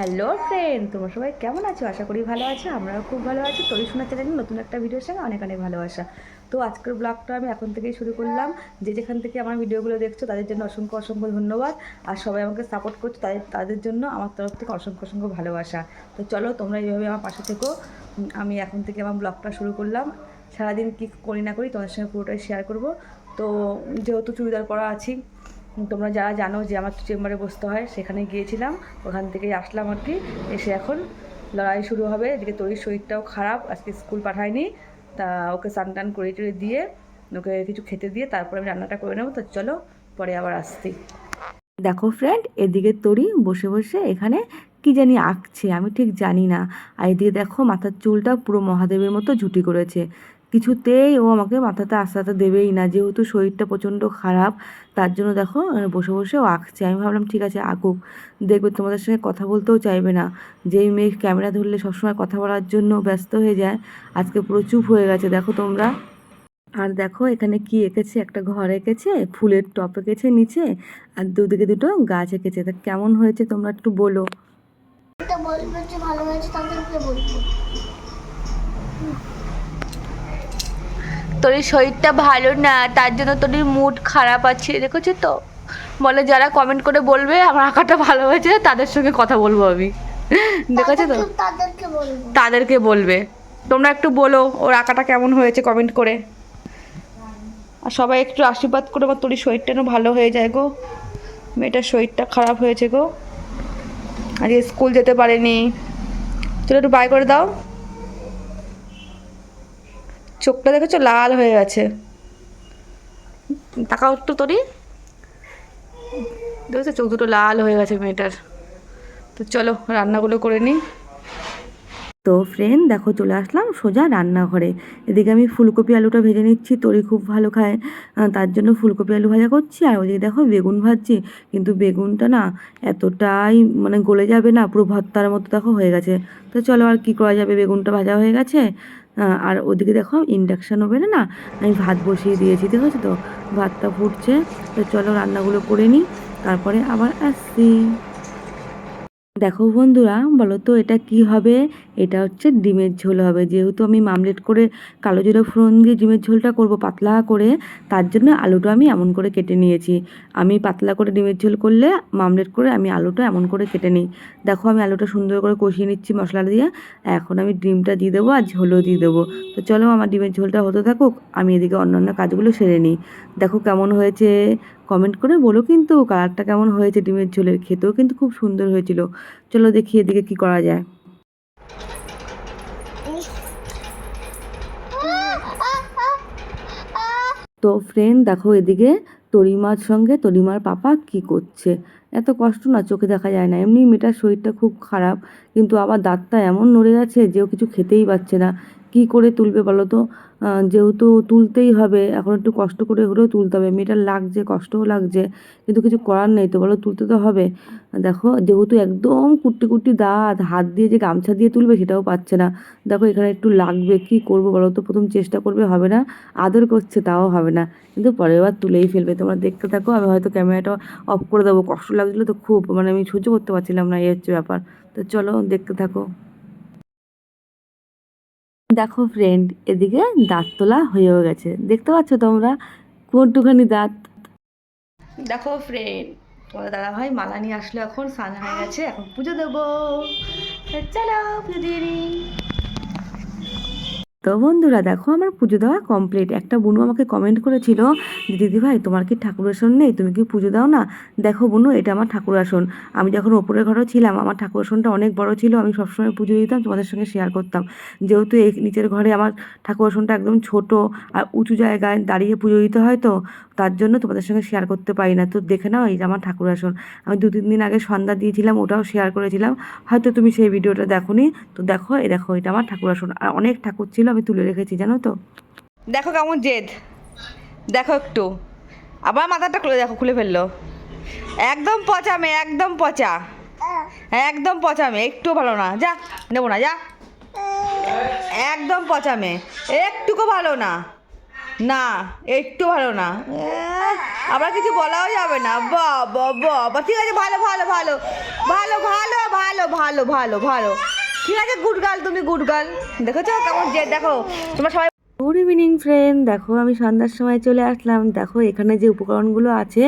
Hello friend তোমরা সবাই কেমন আছো? আশা করি ভালো আছো, আমরাও খুব ভালো আছি। তরি শোনা চ্যানেলে নতুন একটা ভিডিওর সঙ্গে অনেক অনেক ভালোবাসা। তো আজকের ব্লগটা আমি এখন থেকেই শুরু করলাম। যে যেখান থেকে আমার ভিডিওগুলো দেখছ, তাদের জন্য অসংখ্য অসংখ্য ধন্যবাদ। আর সবাই আমাকে সাপোর্ট করছ, তাদের তাদের জন্য আমার তরফ থেকে অসংখ্য অসংখ্য ভালোবাসা। তো চলো, তোমরা এইভাবে আমার পাশে থেকো। আমি এখন থেকে আমার ব্লগটা শুরু করলাম। সারাদিন কী করি না করি তোমাদের সঙ্গে পুরোটাই শেয়ার করব। তো যেহেতু চুড়িদার পরা আছি তোমরা যারা জানো যে আমার চেম্বারে বসতে হয়, সেখানে গিয়েছিলাম, ওখান থেকেই আসলাম আর কি। এসে এখন লড়াই শুরু হবে। এদিকে তৈরির শরীরটাও খারাপ, আজকে স্কুল পাঠায়নি। তা ওকে স্নান টান করে টরে দিয়ে, ওকে কিছু খেতে দিয়ে তারপরে আমি রান্নাটা করে নেব। তো চলো, পরে আবার আসছি। দেখো ফ্রেন্ড এদিকে তরি বসে বসে এখানে কি জানি আঁকছে, আমি ঠিক জানি না। আর এদিকে দেখো মাথার চুলটা পুরো মহাদেবের মতো ঝুটি করেছে। কিছুতেই ও আমাকে মাথাতে আস্তে দেবেই না। যেহেতু শরীরটা প্রচণ্ড খারাপ, তার জন্য দেখো বসে বসে ও আঁকছে। আমি ভাবলাম, ঠিক আছে, আঁকুক। দেখবে তোমাদের সঙ্গে কথা বলতেও চাইবে না। যেই মেয়ে ক্যামেরা ধরলে সবসময় কথা বলার জন্য ব্যস্ত হয়ে যায়। আজকে পুরো চুপ হয়ে গেছে। দেখো তোমরা। আর দেখো, এখানে কি এঁকেছে? একটা ঘর এঁকেছে, ফুলের টপ এঁকেছে নিচে, আর দুদিকে দুটো গাছ এঁকেছে। তা কেমন হয়েছে তোমরা একটু বলো। ভালো হয়েছে, তাদেরকে বলব। তোর শরীরটা ভালো না তার জন্য তোর মুড খারাপ আছে দেখেছ তো? বলে যারা কমেন্ট করে বলবে আমার আঁকাটা ভালো হয়েছে তাদের সঙ্গে কথা বলব আমি। দেখেছ তো? তাদেরকে- বলব। তোমরা একটু বলো ওর আঁকাটা কেমন হয়েছে কমেন্ট করে। আর সবাই একটু আশীর্বাদ করে আমার তোর শরীরটা ভালো হয়ে যায় গো। মেয়েটার শরীরটা খারাপ হয়েছে গো। আজকে স্কুল যেতে পারেনি। চলো একটু বাই করে দাও। চোখটা দেখেছ? লাল হয়ে গেছে। তাকাও একটু তোরই দেখেছ? চোখ দুটো লাল হয়ে গেছে মেয়েটার। তো চলো রান্নাগুলো করে নিই। তো ফ্রেন্ড দেখো চলে আসলাম সোজা রান্নাঘরে। এদিকে আমি ফুলকপি আলুটা ভেজে নিচ্ছি তরি খুব ভালো খায়। তার জন্য ফুলকপি আলু ভাজা করছি আর ওদিকে দেখো বেগুন ভাজছি। কিন্তু বেগুনটা না এতটাই মানে গলে যাবে না পুরো ভর্তার মতো দেখো হয়ে গেছে। তো চলো আর কি করা যাবে? বেগুনটা ভাজা হয়ে গেছে। আর ওদিকে দেখো ইন্ডাকশান ওভেনে না, আমি ভাত বসিয়ে দিয়েছি, ঠিক আছে তো? ভাতটা ফুটছে, তো চলো রান্নাগুলো করে নিই, তারপরে আবার আসছি। দেখো বন্ধুরা, বলো তো এটা কি হবে? এটা হচ্ছে ডিমের ঝোল হবে। যেহেতু আমি মামলেট করে কালো জিরে ফোড়ন দিয়ে ডিমের ঝোলটা করব পাতলা করে, তার জন্য আলুটা আমি এমন করে কেটে নিয়েছি। আমি পাতলা করে ডিমের ঝোল করলে মামলেট করে আমি আলুটা এমন করে কেটে নিই। দেখো আমি আলুটা সুন্দর করে কষিয়ে নিচ্ছি মশলা দিয়ে। এখন আমি ডিমটা দিয়ে দেবো আর ঝোলও দিয়ে দেবো। তো চলো আমার ডিমের ঝোলটা হতে থাকুক, আমি এদিকে অন্যান্য কাজগুলো সেরে নিই। দেখো কেমন হয়েছে? কমেন্ট করে বলো কিন্তু কালারটা কেমন হয়েছে ডিমের ঝোলের? খেতেও কিন্তু খুব সুন্দর হয়েছিল। চলো দেখি এদিকে কি করা যায়। তো ফ্রেন্ড দেখো এদিকে তরিমার সঙ্গে তরিমার পাপা কি করছে? এত কষ্ট না, চোখে দেখা যায় না। এমনি মেয়েটার শরীরটা খুব খারাপ, কিন্তু আবার দাঁতটা এমন নড়ে গেছে যে ও কিছু খেতেই পাচ্ছে না। কি করে তুলবে বলো তো? যেহেতু তুলতেই হবে, এখন একটু কষ্ট করে হলেও তুলতে হবে। মেয়েটার লাগছে, কষ্টও লাগছে, কিন্তু কিছু করার নেই তো বলো, তুলতে তো হবে। দেখো, যেহেতু একদম কুট্টি কুট্টি দাঁত, হাত দিয়ে যে গামছা দিয়ে তুলবে সেটাও পাচ্ছে না। দেখো, এখানে একটু লাগবে, কি করব বলো তো? প্রথম চেষ্টা করবে, হবে না। আদর করছে, তাও হবে না। কিন্তু পরের বার তুলেই ফেলবে। তোমরা দেখতে থাকো, আমি হয়তো ক্যামেরাটা অফ করে দেবো। কষ্ট লাগছিল তো খুব মানে আমি সহ্য করতে পারছিলাম না, এই হচ্ছে ব্যাপার। তো চলো, দেখতে থাকো। দেখো ফ্রেন্ড এদিকে দাঁত তোলা হয়েও গেছে। দেখতে পাচ্ছ তোমরা? কোনটুখানি দাঁত? দেখো ফ্রেন্ড তোমাদের দাদা ভাই মালা নিয়ে আসলো এখন, স্নান হয়ে গেছে, এখন পুজো দেবো। চলো, পুজো দিয়ে তো বন্ধুরা দেখো, আমার পুজো দেওয়া কমপ্লিট একটা বুনু আমাকে কমেন্ট করেছিল যে দিদি ভাই, তোমার কি ঠাকুর আসন নেই? তুমি কি পুজো দাও না? দেখো বুনু, এটা আমার ঠাকুর আসন। আমি যখন ওপরের ঘরেও ছিলাম, আমার ঠাকুর আসনটা অনেক বড় ছিল, আমি সবসময় পুজো দিতাম, তোমাদের সঙ্গে শেয়ার করতাম। যেহেতু এই নিচের ঘরে আমার ঠাকুর আসনটা একদম ছোট আর উঁচু জায়গায় দাঁড়িয়ে পুজো দিতে হয় তো, তার জন্য তোমাদের সঙ্গে শেয়ার করতে পারি না। তো দেখে নাও, এই যে আমার ঠাকুর আসন। আমি দু তিন দিন আগে সন্ধ্যা দিয়েছিলাম, ওটাও শেয়ার করেছিলাম। হয়তো তুমি সেই ভিডিওটা দেখোনি। তো দেখো, এই দেখো, এটা আমার ঠাকুর আসন। আর অনেক ঠাকুর ছিল আমি তুলে রেখেছি, জানো তো? দেখো কেমন জেদ। দেখো একটু। আবার মাথাটা খুলে দেখো, খুলে ফেলল। একদম পচা মেয়ে, একদম পচা। একদম পচা মেয়ে একটু ভালো না। যা, নেব না, যা। একদম পচা মেয়ে, একটুকু ভালো না। না, একটু ভালো না। আবার কিছু বলাও যাবে না। বাবা বাবা ঠিক আছে, ভালো ভালো ভালো। ভালো ভালো ভালো ভালো ভালো ভালো। ঠিক আছে গুড গার্ল, তুমি গুড গার্ল? দেখেছ কেমন যে দেখো, তোমরা সবাই গুড ইভিনিং ফ্রেন্ড দেখো, আমি সন্ধ্যার সময় চলে আসলাম। দেখো, এখানে যে উপকরণগুলো আছে,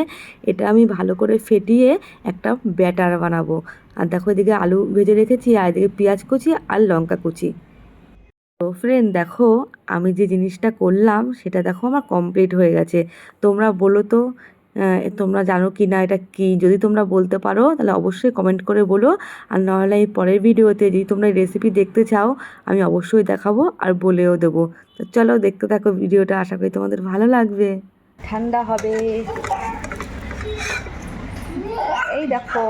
এটা আমি ভালো করে ফেটিয়ে একটা ব্যাটার বানাবো। আর দেখো, এদিকে আলু ভেজে রেখেছি, আর এদিকে পেঁয়াজ কুচি আর লঙ্কা কুচি। তো ফ্রেন্ড দেখো, আমি যে জিনিসটা করলাম, সেটা দেখো আমার কমপ্লিট হয়ে গেছে। তোমরা বলো তো তোমরা জানো কি না এটা কি? যদি তোমরা বলতে পারো, তাহলে অবশ্যই কমেন্ট করে বলো। আর নাহলে এই পরের ভিডিওতে যদি তোমরা রেসিপি দেখতে চাও, আমি অবশ্যই দেখাবো আর বলেও দেবো। তো চলো দেখতে থাকো ভিডিওটা আশা করি তোমাদের ভালো লাগবে। ঠান্ডা হবে। এই দেখো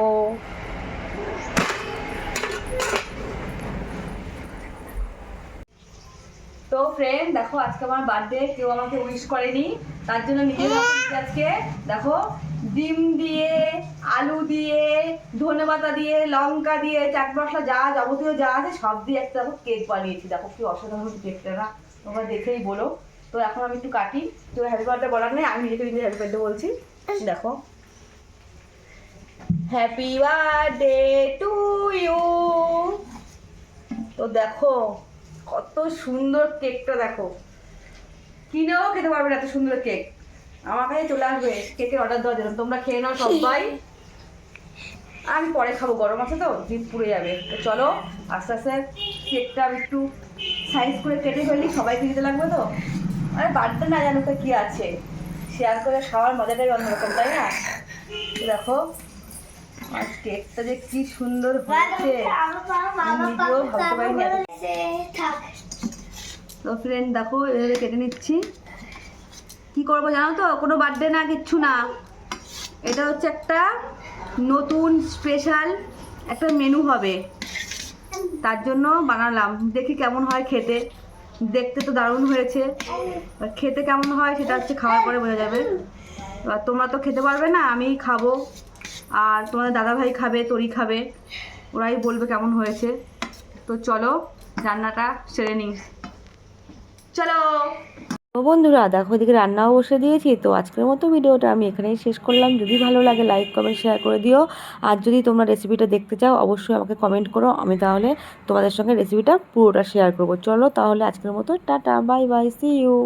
তো ফ্রেন্ড দেখো আজকে আমার বার্থডে কেউ আমাকে উইশ করেনি তার জন্য নিজের হাতে আজকে দেখো ডিম দিয়ে আলু দিয়ে ধনেপাতা দিয়ে লঙ্কা দিয়ে চাট মশলা যা যাবতীয় যা আছে সব দিয়ে একটা দেখো কেক বানিয়েছি। দেখো কি অসাধারণ কেকটা না? তোমরা দেখেই বলো। তো এখন আমি একটু কাটি। তো হ্যাপি বার্থডে বলার নেই আমি নিজেকে নিজে হ্যাপি বার্থডে বলছি। দেখো। হ্যাপি বার্থডে টু ইউ তো দেখো কত সুন্দর কেকটা দেখো। কিনেও খেতে পারবে না এত সুন্দর কেক? আমার কাছে চলে আসবে কেকের অর্ডার দেওয়ার জন্য। তোমরা খেয়ে নাও সবাই। আমি পরে খাব গরম আছে তো জিভ পুড়ে যাবে। তো চলো আস্তে আস্তে কেকটা আমি একটু সাইজ করে কেটে ফেলি সবাইকে দিতে লাগবে তো? আরে বাড়িতে না জানো তো কি আছে? শেয়ার করে খাওয়ার মজাটাই অন্যরকম তাই না? দেখো আর কেকটা যে কি সুন্দর হয়েছে আমি নিজেও ভাবতে পারিনি তো ফ্রেন্ড দেখো, এভাবে কেটে নিচ্ছি। কি করব জানো তো? কোনো বার্থডে না, কিচ্ছু না। এটা হচ্ছে একটা নতুন স্পেশাল একটা মেনু হবে। তার জন্য বানালাম। দেখি কেমন হয় খেতে। দেখতে তো দারুণ হয়েছে। খেতে কেমন হয় সেটা হচ্ছে খাওয়ার পরে বোঝা যাবে। এবার তোমরা তো খেতে পারবে না, আমিই খাব। আর তোমাদের দাদাভাই খাবে তরি খাবে। ওরাই বলবে কেমন হয়েছে। তো চলো রান্নাটা সেরে নিই। চলো। তো বন্ধুরা, দেখো এদিকে রান্নাও বসে দিয়েছি। তো আজকের মতো ভিডিওটা আমি এখানেই শেষ করলাম। যদি ভালো লাগে লাইক কমেন্ট শেয়ার করে দিও। আর যদি তোমরা রেসিপিটা দেখতে চাও, অবশ্যই আমাকে কমেন্ট করো। আমি তাহলে তোমাদের সঙ্গে রেসিপিটা পুরোটা শেয়ার করব। চলো তাহলে আজকের মতো, tata bye bye see you